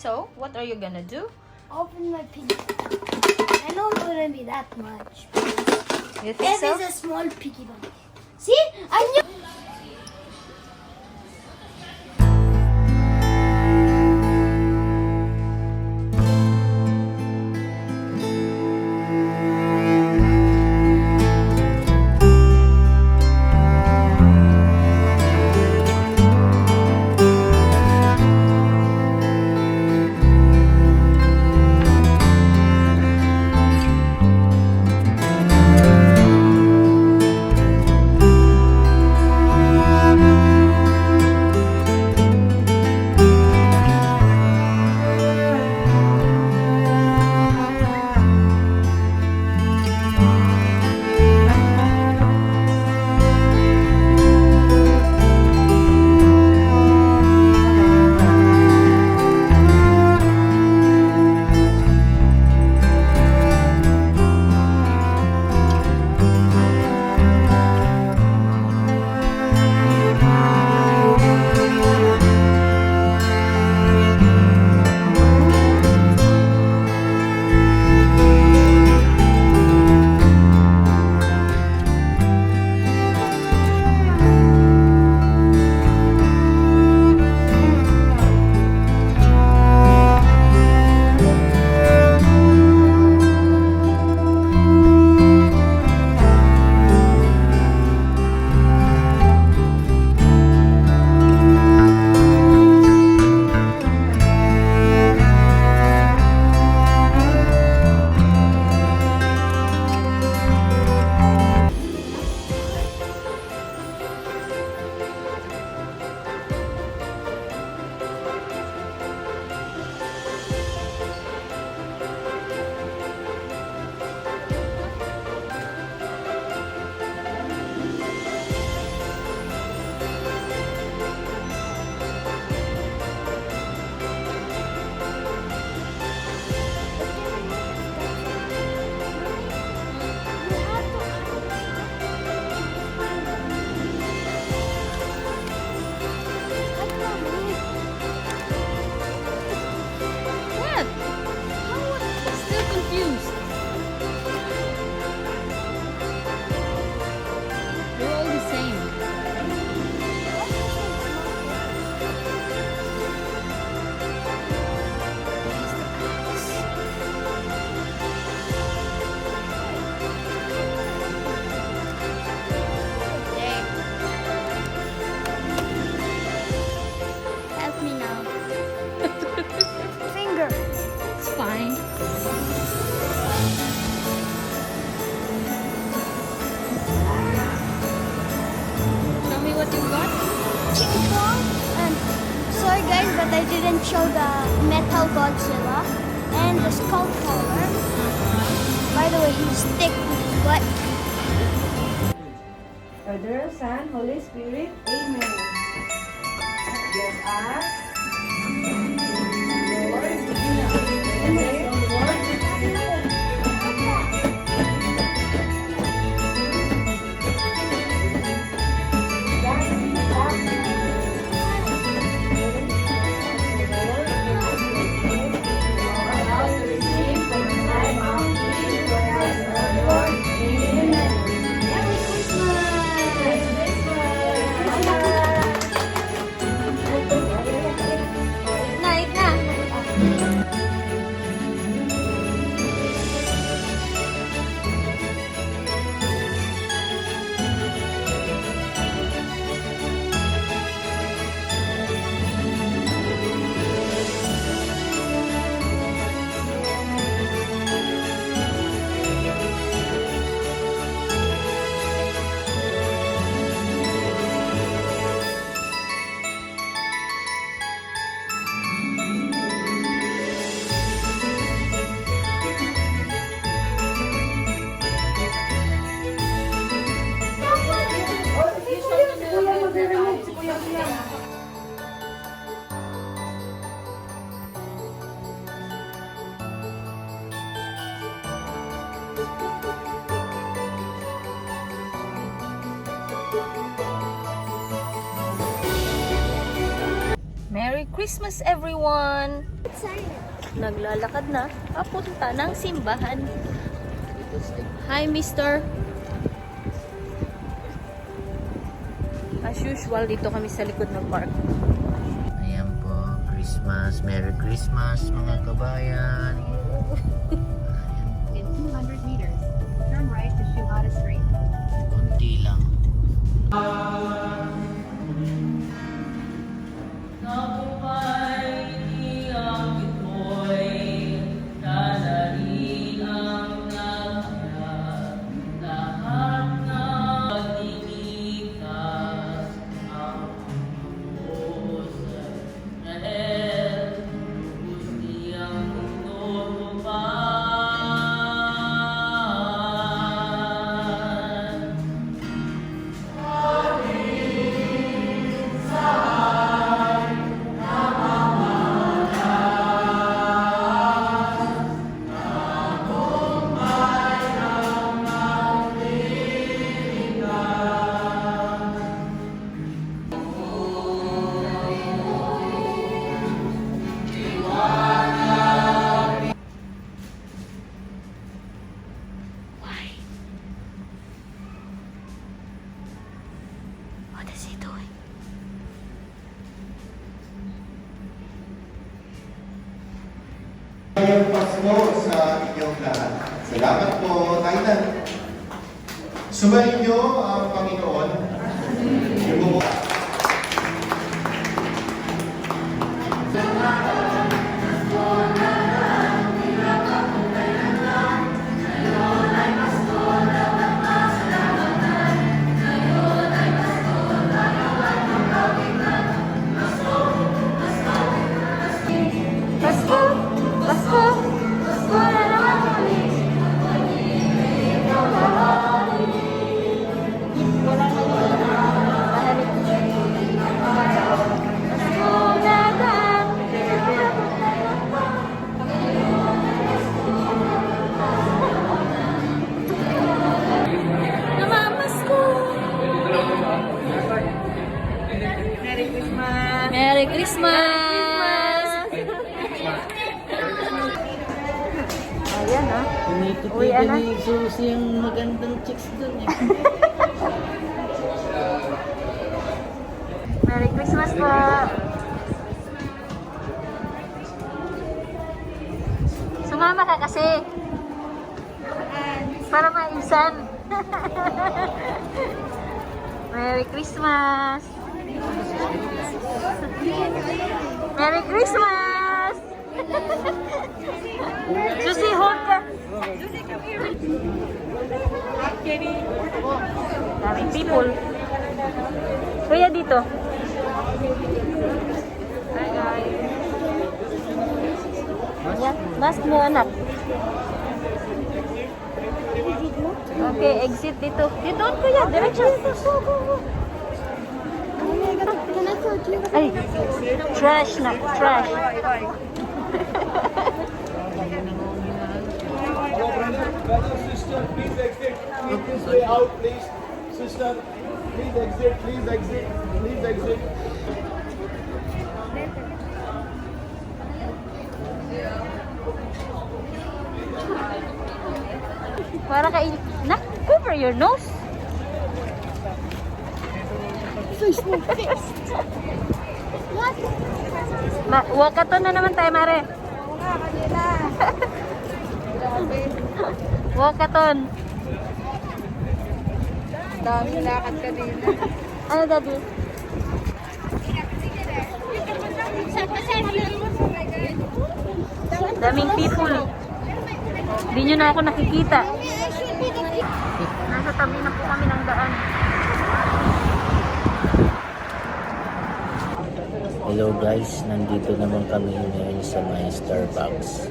So, what are you gonna do? Open my piggy bank. I know it wouldn't be that much. You think If so? it's a small piggy bank. See? I knew. Confused. Stick with what? Father, Son, Holy Spirit. Amen. Yes, us. Christmas everyone! Naglalakad na papunta ng simbahan. Hi, mister. As usual, dito kami sa likod ng park. Ayan po, Christmas. Merry Christmas mga kabayan. In 200 meters, turn right to Shuhada Street. Kunti lang. What is he doing? Pasko sa inyong lahat. Salamat po, Kailan. Sumayin niyo ang Christmas! Susie, hold ka! Daming people. Kuya dito. Yan, mask mo anak. Okay, exit dito. Dito kuya, direction. I photo you? Ay, trash na, trash. Sister, please exit. Please this way out, please. Sister, please exit, please exit, please exit. Para kay... Nak, cover your nose. What? Ma, wakaton na naman tayo, Mare. Wakaton. Dami lakad kanina. Ano, Daddy? Daming people. Hindi nyo na ako nakikita. Nasa tabi na po kami ng daan. Hello guys, nandito naman kami ngayon sa my Starbucks.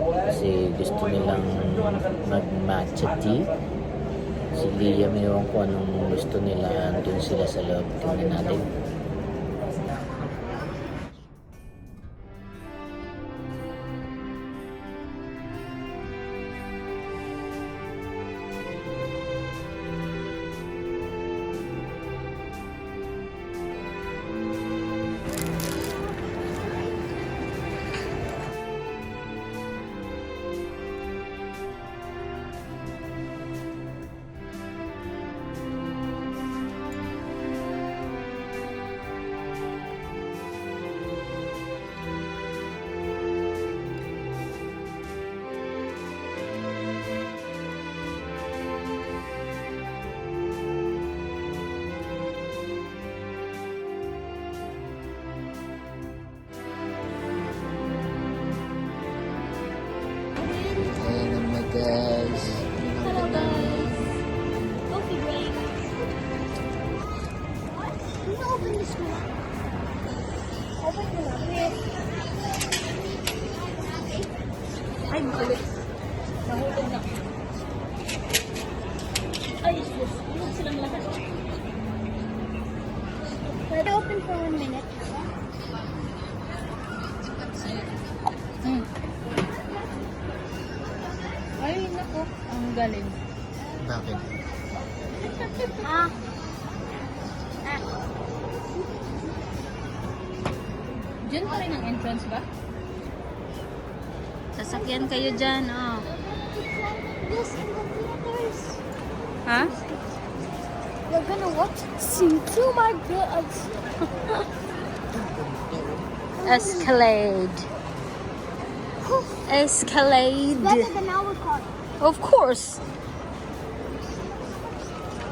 Kasi gusto nilang mag-matcha tea. Si Liam, ewan ko anong gusto nila. Andun sila sa loob. Tingnan natin. Naku. Ang galing. Bakit? Ah. Diyan pa rin ang entrance ba? Sasakyan kayo dyan, oh. Yes, in the theaters. Ha? We're gonna watch Sing to my gods. Escalade. Escalade. Better than our car. Of course.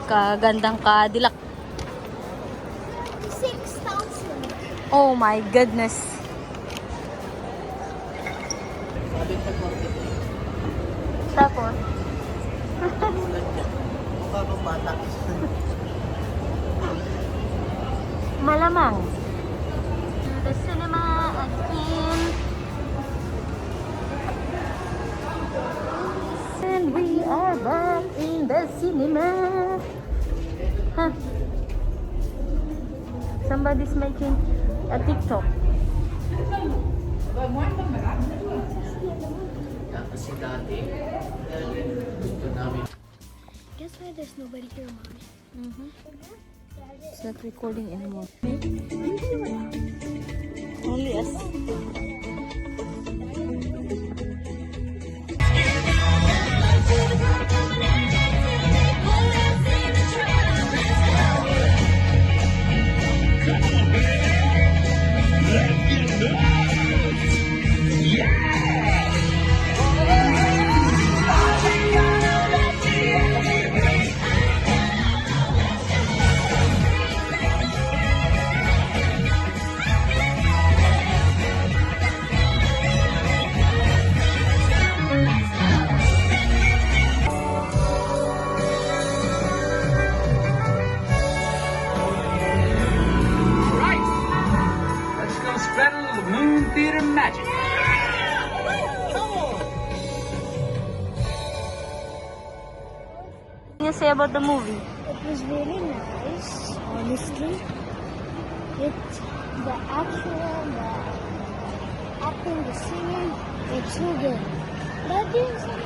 Kagandang Cadillac. 6,000. Oh my goodness. Tapos, malamang. The cinema again. Are back in the cinema. Huh. Somebody's making a TikTok. Kasi dati, gusto namin Guess why there's nobody here, mommy? Mm-hmm. It's not recording anymore. Only us. Say about the movie? It was really nice, honestly. It, the action, the acting, the singing, it's so good. But there's